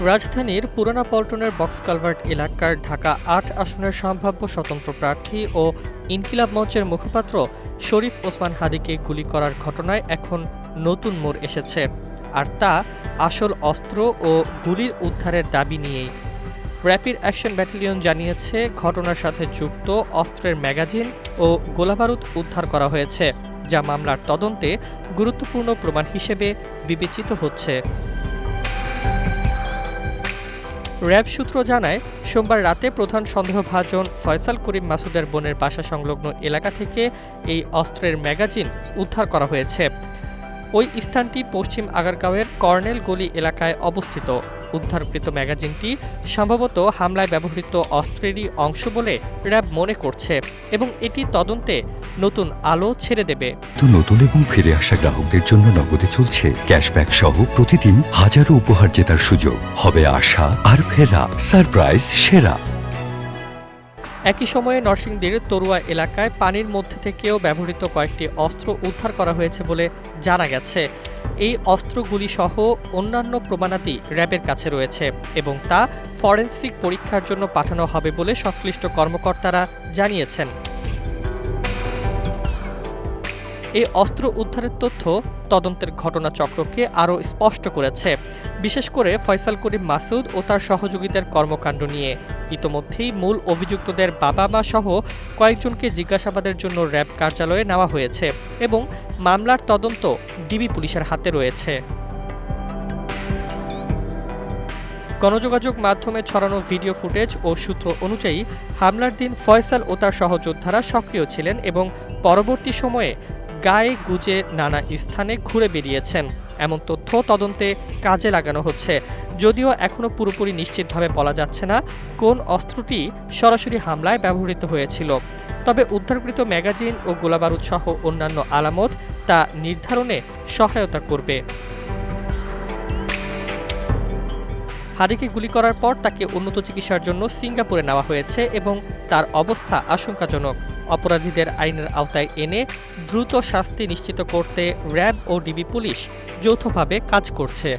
রাজধানীর পুরানা পল্টনের box culvert এলাকার ঢাকা আট আসনের সম্ভাব্য স্বতন্ত্র প্রার্থী ও ইনকিলাব মঞ্চের মুখপাত্র শরীফ ওসমান হাদিকে গুলি করার ঘটনায় এখন নতুন মোড় এসেছে। আর তা আসল অস্ত্র ও গুলির উদ্ধারের দাবি নিয়েই। র্যাপিড অ্যাকশন ব্যাটালিয়ন জানিয়েছে, ঘটনার সাথে যুক্ত অস্ত্রের ম্যাগাজিন ও গোলাবারুদ উদ্ধার করা হয়েছে, যা মামলার তদন্তে গুরুত্বপূর্ণ প্রমাণ হিসেবে বিবেচিত হচ্ছে। র্যাব সূত্র জানায়, সোমবার রাতে প্রধান সন্দেহভাজন ফয়সাল করিম মাসুদের বোনের বাসা সংলগ্ন এলাকা থেকে এই অস্ত্রের ম্যাগাজিন উদ্ধার করা হয়েছে। ওই স্থানটি পশ্চিম আগারগাঁওয়ের কর্নেল গলি এলাকায় অবস্থিত। উদ্ধারকৃত ম্যাগাজিনটি সম্ভবত হামলায় ব্যবহৃত অস্ত্রেরই অংশ বলে র্যাব মনে করছে এবং এটি তদন্তে নতুন আলো ছেড়ে দেবে। তো নতুন এবং ফিরে আসা গ্রাহকদের জন্য নগদে চলছে ক্যাশব্যাক সহ প্রতিদিন হাজারো উপহার জেতার সুযোগ। হবে আশা আর ফেরা, সারপ্রাইজ, সেরা। একই সময়ে নরসিংদীর তরুয়া এলাকায় পানির মধ্যে থেকেও ব্যবহৃত কয়েকটি অস্ত্র উদ্ধার করা হয়েছে বলে জানা গেছে। এই অস্ত্রগুলি সহ অন্যান্য প্রমাণাদি র্যাবের কাছে রয়েছে এবং তা ফরেন্সিক পরীক্ষার জন্য পাঠানো হবে বলে সংশ্লিষ্ট কর্মকর্তারা জানিয়েছেন। এই অস্ত্র উদ্ধারের তথ্য তদন্তের ঘটনাচক্রকে আরও স্পষ্ট করেছে। বিশেষ করে ফয়সাল করিম মাসুদ ও তার সহযোগীদের কর্মকাণ্ড নিয়ে। ইতোমধ্যেই মূল অভিযুক্তদের বাবা মা সহ কয়েকজনকে জিজ্ঞাসাবাদের জন্য র্যাব কার্যালয়ে নেওয়া হয়েছে এবং মামলার তদন্ত ডিবি পুলিশের হাতে রয়েছে। গণযোগাযোগ মাধ্যমে ছড়ানো ভিডিও ফুটেজ ও সূত্র অনুযায়ী হামলার দিন ফয়সাল ও তার সহযোদ্ধারা সক্রিয় ছিলেন এবং পরবর্তী সময়ে গায়ে গুজে নানা স্থানে ঘুরে বেরিয়েছেন এমন তথ্য তদন্তে কাজে লাগানো হচ্ছে। যদিও এখনও পুরোপুরি নিশ্চিতভাবে বলা যাচ্ছে না কোন অস্ত্রটি সরাসরি হামলায় ব্যবহৃত হয়েছিল। তবে উদ্ধারকৃত ম্যাগাজিন ও গোলাবারুদ সহ অন্যান্য আলামত তা নির্ধারণে সহায়তা করবে। হাদিকে গুলি করার পর তাকে উন্নত চিকিৎসার জন্য সিঙ্গাপুরে নেওয়া হয়েছে এবং তার অবস্থা আশঙ্কাজনক। অপরাধীদের আইনের আওতায় এনে দ্রুত শাস্তি নিশ্চিত করতে র্যাব ও ডিবি পুলিশ যৌথভাবে কাজ করছে।